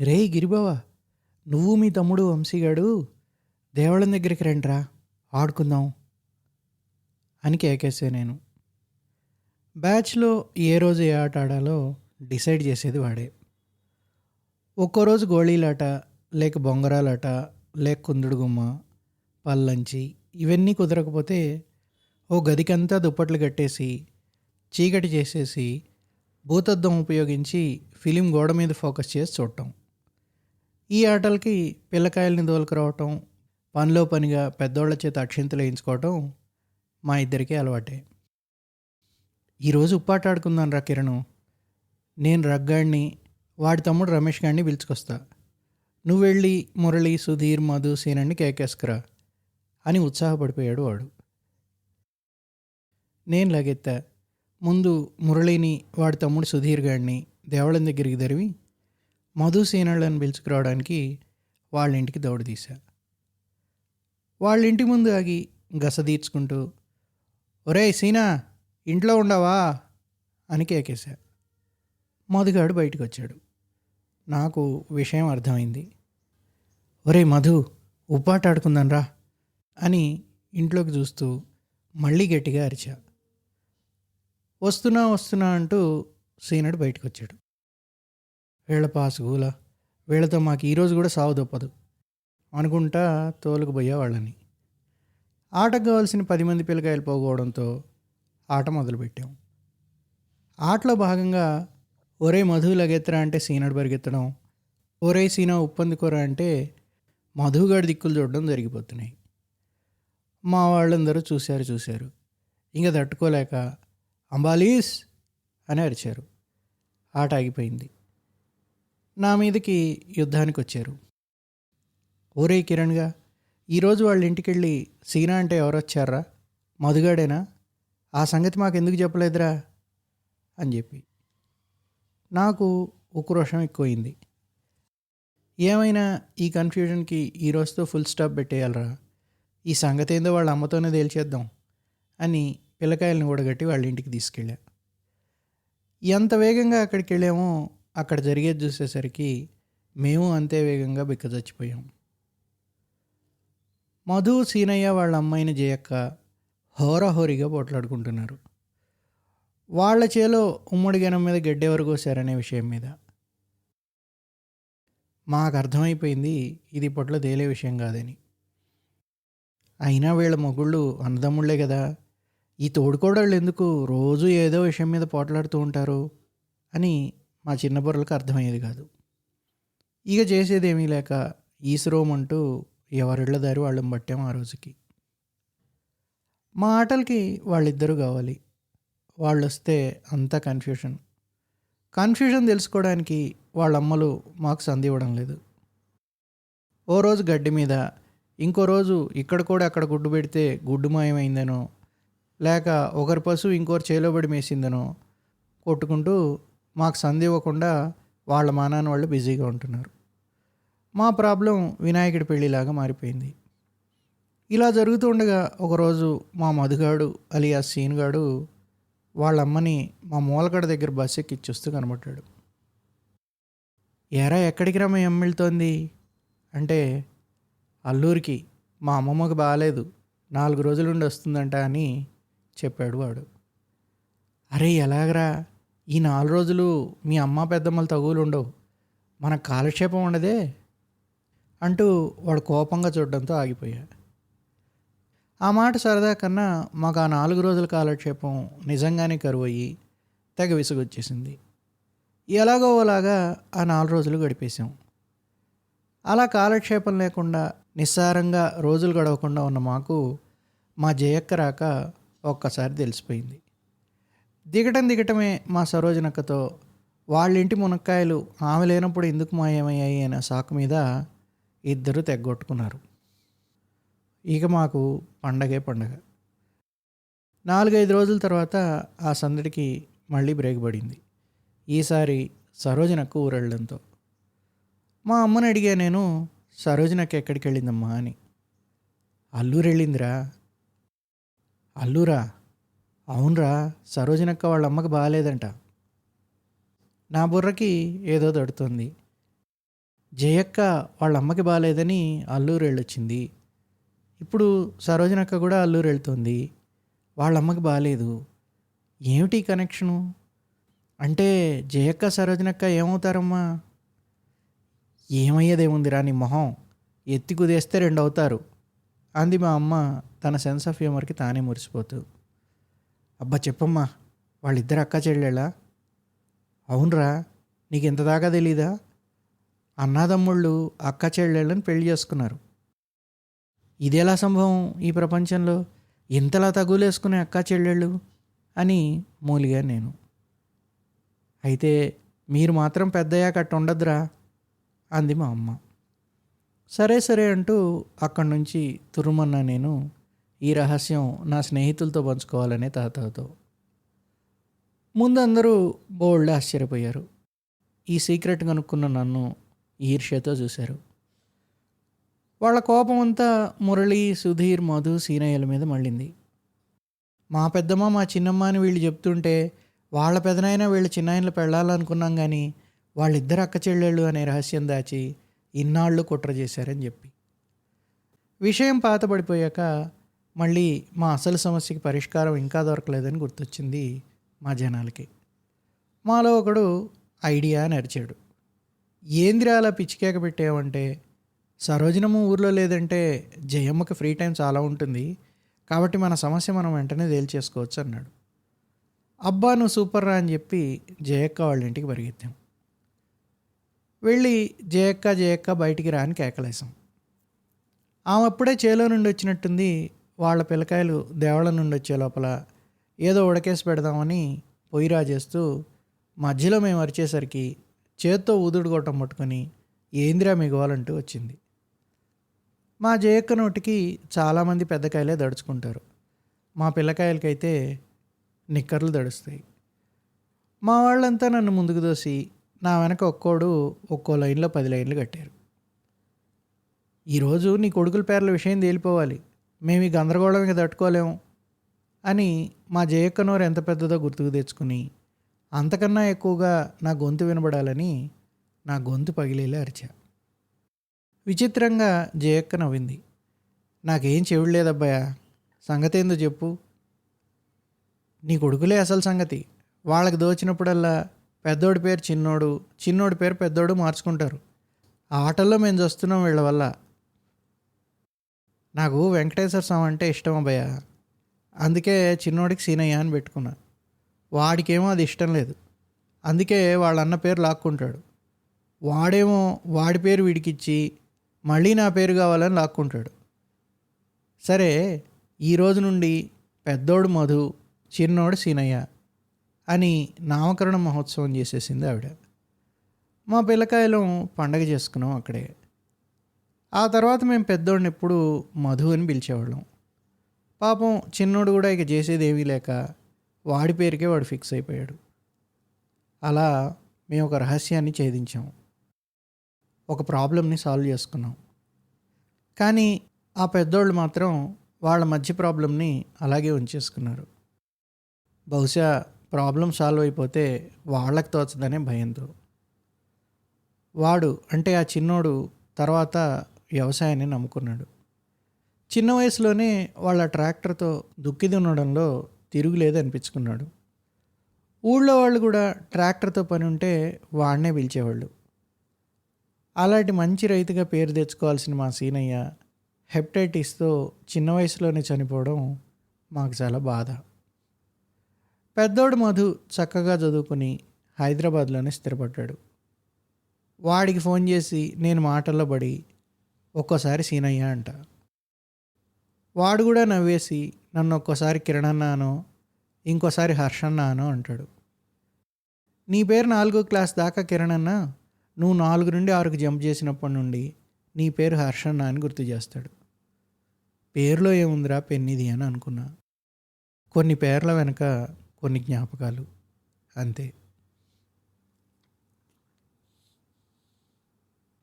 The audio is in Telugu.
రేయ్ గిరిబావా నువ్వు మీ తమ్ముడు వంశీగాడు దేవాలయం దగ్గరికి రండిరా ఆడుకుందాం అని కేకేసే నేను. బ్యాచ్లో ఏ రోజు ఏ ఆట ఆడాలో డిసైడ్ చేసేది వాడే. ఒక్కో రోజు గోళీలాట లేక బొంగరాలాట లేక కుందుడు గుమ్మ పల్లంచి ఇవన్నీ కుదరకపోతే ఓ గదికంతా దుప్పట్లు కట్టేసి చీకటి చేసేసి భూతద్దం ఉపయోగించి ఫిలిం గోడ మీద ఫోకస్ చేసి చూడటం. ఈ ఆటలకి పిల్లకాయల్ని దోలుకురావటం పనిలో పనిగా పెద్దోళ్ళ చేత అక్షింతలు వేయించుకోవటం మా ఇద్దరికీ అలవాటే. ఈరోజు ఉప్పాట ఆడుకుందాం రా కిరణ్. నేను రగ్గాడిని వాడి తమ్ముడు రమేష్ గాడిని పిలుచుకొస్తా. నువ్వు వెళ్ళి మురళి సుధీర్ మధు సీనని కేకేసుకురా అని ఉత్సాహపడిపోయాడు వాడు. నేను లగెత్తా. ముందు మురళిని వాడి తమ్ముడు సుధీర్ గాడిని దేవళం దగ్గరికి తరివి మధు పిలుచుకురావడానికి వాళ్ళ ఇంటికి దౌడు తీశా. వాళ్ళ ఇంటి ముందు ఆగి గస తీర్చుకుంటూ ఒరేయ్ సీనా ఇంట్లో ఉండవా? అని కేకేశా. మధుగాడు బయటకు వచ్చాడు నాకు విషయం అర్థమైంది. ఒరే మధు ఉప్పాట ఆడుకుందాం రా అని ఇంట్లోకి చూస్తూ మళ్ళీ గట్టిగా అరిచా. వస్తున్నా వస్తున్నా అంటూ సీనడు బయటకు వచ్చాడు వీళ్ళ పాసుగూల వీళ్ళతో మాకు ఈరోజు కూడా సావు దొప్పదు అనుకుంటా తోలుకుపోయేవాళ్ళని వాళ్ళని ఆటకు కావాల్సిన పది మంది పిల్లకాయలు పోగొవడంతో ఆట మొదలుపెట్టాం. ఆటలో భాగంగా ఒరే మధు లగెత్తరా అంటే సీనడు పరిగెత్తడం ఒరే సీనా ఉప్పందుకోరా అంటే మధుగాడి దిక్కులు చూడడం జరిగిపోతున్నాయి. మా వాళ్ళందరూ చూశారు చూశారు. ఇంకా తట్టుకోలేక అంబాలీస్! అని అరిచారు. ఆట ఆగిపోయింది. నా మీదకి యుద్ధానికి వచ్చారు ఓరే కిరణ్గా ఈరోజు వాళ్ళ ఇంటికి వెళ్ళి సీనా అంటే ఎవరు వచ్చారా మధుగాడేనా? ఆ సంగతి మాకు ఎందుకు చెప్పలేదురా? అని చెప్పి. నాకు ఉక్రోషం ఎక్కువైంది. ఏమైనా ఈ కన్ఫ్యూజన్కి ఈ రోజుతో ఫుల్ స్టాప్ పెట్టేయాలరా. ఈ సంగతి ఏందో వాళ్ళ అమ్మతోనే తేల్చేద్దాం అని పిల్లకాయలను కూడగట్టి వాళ్ళ ఇంటికి తీసుకెళ్ళా. ఎంత వేగంగా అక్కడికి వెళ్ళామో అక్కడ జరిగేది చూసేసరికి మేము అంతే వేగంగా బిక్క చచ్చిపోయాం మధు సీనయ్య వాళ్ళ అమ్మాయిని జయక్క హోరహోరిగా పోట్లాడుకుంటున్నారు. వాళ్ళ చేలో ఉమ్మడి గనం మీద గడ్డెవరు కోసారనే విషయం మీద. మాకు అర్థమైపోయింది ఇది ఇప్పట్లో తేలే విషయం కాదని. అయినా వీళ్ళ మొగుళ్ళు అన్నదమ్ముళ్ళే కదా ఈ తోడుకోడళ్ళు ఎందుకు రోజు ఏదో విషయం మీద పోట్లాడుతూ ఉంటారు అని మా చిన్న బుర్రలకు అర్థమయ్యేది కాదు. ఇక చేసేది ఏమీ లేక ఈశ్రోమ్ అంటూ ఎవరిళ్ళ దారి వాళ్ళని పట్టాం ఆ రోజుకి. మా ఆటలకి వాళ్ళిద్దరూ కావాలి. వాళ్ళు వస్తే అంతా కన్ఫ్యూషన్ కన్ఫ్యూజన్ తెలుసుకోవడానికి వాళ్ళ అమ్మలు మాకు సంధి ఇవ్వడం లేదు. ఓ రోజు గడ్డి మీద ఇంకో రోజు ఇక్కడ కూడా అక్కడ గుడ్డు పెడితే గుడ్డు మాయమైందనో లేక ఒకరి పశువు ఇంకోరు చేలోబడి మేసిందనో కొట్టుకుంటూ మాకు సంధి ఇవ్వకుండా వాళ్ళ మానాన్ని వాళ్ళు బిజీగా ఉంటున్నారు. మా ప్రాబ్లం వినాయకుడి పెళ్ళిలాగా మారిపోయింది. ఇలా జరుగుతూ ఉండగా ఒకరోజు మా మధుగాడు అలియా సీన్గాడు వాళ్ళ అమ్మని మా మూలకడ దగ్గర బస్ ఎక్కిచ్చేస్తూ కనబడ్డాడు. ఎరా ఎక్కడికి రా మీ వెళ్తోంది అంటే అల్లూరికి మా అమ్మమ్మకు బాగాలేదు నాలుగు రోజుల నుండి వస్తుందంట అని చెప్పాడు వాడు. అరే ఎలాగరా? ఈ నాలుగు రోజులు మీ అమ్మ పెద్దమ్మలు తగువులు ఉండవు. మన కాలక్షేపం ఉండదే అంటూ వాడు కోపంగా చూడడంతో ఆగిపోయా. ఆ మాట సరదా కన్నా మాకు ఆ నాలుగు రోజుల కాలక్షేపం నిజంగానే కరువు అయ్యి తెగ విసుగొచ్చేసింది. ఎలాగో అలాగా ఆ నాలుగు రోజులు గడిపేశాం. అలా కాలక్షేపం లేకుండా నిస్సారంగా రోజులు గడవకుండా ఉన్న మాకు మా జయక్క రాక ఒక్కసారి తెలిసిపోయింది. దిగటం దిగటమే మా సరోజనక్కతో వాళ్ళ ఇంటి మునక్కాయలు ఆమె లేనప్పుడు ఎందుకు మాయమయ్యాయి అనే సాకు మీద ఇద్దరు తెగ్గొట్టుకున్నారు. ఇక మాకు పండగే పండగ. నాలుగైదు రోజుల తర్వాత ఆ సందడికి మళ్ళీ బ్రేక్ పడింది. ఈసారి సరోజనకు ఊరెళ్ళడంతో. మా అమ్మని అడిగా నేను సరోజనక్క ఎక్కడికి వెళ్ళిందమ్మా అని. అల్లూరు వెళ్ళిందిరా అల్లూరా? అవునరా సరోజనక్క వాళ్ళ అమ్మకి బాగాలేదంట నా బుర్రకి ఏదో తడుతుంది. జయక్క వాళ్ళ అమ్మకి బాగాలేదని అల్లూరు వెళ్ళొచ్చింది ఇప్పుడు సరోజనక్క కూడా అల్లూరు వెళ్తుంది వాళ్ళ అమ్మకి బాగాలేదు ఏమిటి కనెక్షను? అంటే జయక్క సరోజనక్క ఏమవుతారమ్మా? ఏమయ్యేదేముందిరా నీ మొహం? ఎత్తి కుదేస్తే రెండు అవుతారు అంది మా అమ్మ తన సెన్స్ ఆఫ్ హ్యూమర్కి తానే మురిసిపోతూ. అబ్బా చెప్పమ్మా వాళ్ళిద్దరు అక్క చెల్లెళ్ళా? అవునరా నీకు ఇంత దాకా తెలీదా? అన్నాదమ్ముళ్ళు అక్క చెల్లెళ్ళని పెళ్ళి చేసుకున్నారు. ఇదేలా సంభవం ఈ ప్రపంచంలో? ఇంతలా తగులేసుకునే అక్క చెల్లెళ్ళు? అని మూలిగా నేను. అయితే మీరు మాత్రం పెద్దయ్యాక అట్ట ఉండదురా అంది మా అమ్మ. సరే సరే అంటూ అక్కడి నుంచి తురుమన్నా నేను ఈ రహస్యం నా స్నేహితులతో పంచుకోవాలనే తాతతో ముందందరూ బోల్డ్ ఆశ్చర్యపోయారు. ఈ సీక్రెట్ కనుక్కున్న నన్ను ఈర్ష్యతో చూశారు. వాళ్ళ కోపం అంతా మురళి సుధీర్ మధు సీనయ్యల మీద మళ్ళింది. మా పెద్దమ్మ మా చిన్నమ్మ అని వీళ్ళు చెప్తుంటే వాళ్ళ పెదనాయన వీళ్ళ చిన్నాయనలు పెళ్ళాలనుకున్నాం కానీ వాళ్ళిద్దరు అక్క చెల్లెళ్ళు అనే రహస్యం దాచి ఇన్నాళ్ళు కుట్ర చేశారని చెప్పి. విషయం పాతబడిపోయాక మళ్ళీ మా అసలు సమస్యకి పరిష్కారం ఇంకా దొరకలేదని గుర్తొచ్చింది మా జనాలకి. మాలో ఒకడు ఐడియా అని అరిచాడు. ఏందిరా అలా పిచ్చికేక పెట్టావంటే? సరోజనము ఊర్లో లేదంటే జయమ్మకి ఫ్రీ టైం చాలా ఉంటుంది. కాబట్టి మన సమస్య మనం వెంటనే తేల్చేసుకోవచ్చు అన్నాడు. అబ్బా నువ్వు సూపర్ రా అని చెప్పి జయక్క వాళ్ళ ఇంటికి పరిగెత్తాం. వెళ్ళి జయక్క జయక్క బయటికి రాని కేకలేసాం ఆమె అప్పుడే చేలో నుండి వచ్చినట్టుంది. వాళ్ళ పిల్లకాయలు దేవాళ్ళ నుండి వచ్చే లోపల ఏదో ఉడకేసి పెడదామని పొయ్యి రాజేస్తూ మధ్యలో మేము అరిచేసరికి చేత్తో ఊదుడు కొట్టం పట్టుకొని ఏందిరా మిగవాలంటూ వచ్చింది. మా జయక్క నోటికి చాలామంది పెద్దకాయలే దడుచుకుంటారు. మా పిల్లకాయలకైతే నిక్కర్లు దడుస్తాయి. మా వాళ్ళంతా నన్ను ముందుకు దోసి నా వెనక ఒక్కోడు ఒక్కో లైన్లో పది లైన్లు కట్టారు. ఈరోజు నీ కొడుకుల పేర్ల విషయం తేలిపోవాలి. మేము ఈ గందరగోళం ఇక తట్టుకోలేము అని మా జయక్కనోరు ఎంత పెద్దదో గుర్తుకు తెచ్చుకుని అంతకన్నా ఎక్కువగా నా గొంతు వినబడాలని నా గొంతు పగిలేలా అరిచా. విచిత్రంగా జయక్క నవ్వింది. నాకేం చెవుడు లేదబ్బాయా? సంగతి ఏందో చెప్పు. నీ కొడుకులే అసలు సంగతి. వాళ్ళకి దోచినప్పుడల్లా పెద్దోడి పేరు చిన్నోడు చిన్నోడి పేరు పెద్దోడు మార్చుకుంటారు. ఆటల్లో మేము చూస్తున్నాం వీళ్ళ వల్ల. నాకు వెంకటేశ్వర స్వామి అంటే ఇష్టం అబ్బయ్య అందుకే చిన్నోడికి సీనయ్య అని పెట్టుకున్నా. వాడికేమో అది ఇష్టం లేదు. అందుకే వాళ్ళ అన్న పేరు లాక్కుంటాడు. వాడేమో వాడి పేరు వీడికిచ్చి మళ్ళీ నా పేరు కావాలని లాక్కుంటాడు. సరే ఈ రోజు నుండి పెద్దోడు మధు చిన్నోడు సీనయ్య అని నామకరణ మహోత్సవం చేసేసింది ఆవిడ. మా పిల్లకాయలు పండగ చేసుకున్నాం అక్కడే. ఆ తర్వాత మేము పెద్దోడిని ఎప్పుడు మధు అని పిలిచేవాళ్ళం. పాపం చిన్నోడు కూడా ఇక చేసేది ఏమీ లేక వాడి పేరుకే వాడు ఫిక్స్ అయిపోయాడు. అలా మేము ఒక రహస్యాన్ని ఛేదించాం. ఒక ప్రాబ్లమ్ని సాల్వ్ చేసుకున్నాం. కానీ ఆ పెద్దోళ్ళు మాత్రం వాళ్ళ మధ్య ప్రాబ్లమ్ని అలాగే ఉంచేసుకున్నారు. బహుశా ప్రాబ్లం సాల్వ్ అయిపోతే వాళ్ళకి తోచదనే భయంతో. వాడు అంటే ఆ చిన్నోడు తర్వాత వ్యవసాయాన్ని నమ్ముకున్నాడు. చిన్న వయసులోనే వాళ్ళ ట్రాక్టర్తో దుక్కి దున్నడంలో తిరుగులేదు అనిపించుకున్నాడు. ఊళ్ళో వాళ్ళు కూడా ట్రాక్టర్తో పని ఉంటే వాడినే పిలిచేవాళ్ళు. అలాంటి మంచి రైతుగా పేరు తెచ్చుకోవాల్సిన మా సీనయ్య హెప్టైటిస్తో చిన్న వయసులోనే చనిపోవడం మాకు చాలా బాధ. పెద్దోడు మధు చక్కగా చదువుకుని హైదరాబాద్లోనే స్థిరపడ్డాడు. వాడికి ఫోన్ చేసి నేను మాటల్లో పడి ఒక్కోసారి సీనయ్య అంట. వాడు కూడా నవ్వేసి నన్ను ఒక్కోసారి కిరణన్నానో ఇంకోసారి హర్షన్ననో అంటాడు. నీ పేరు నాలుగో క్లాస్ దాకా కిరణన్న నువ్వు నాలుగు నుండి ఆరుకు జంప్ చేసినప్పటి నుండి నీ పేరు హర్షన్న అని గుర్తు చేస్తాడు. పేరులో ఏముందిరా పెన్నిది అని అనుకున్నా. కొన్ని పేర్ల వెనక కొన్ని జ్ఞాపకాలు. అంతే.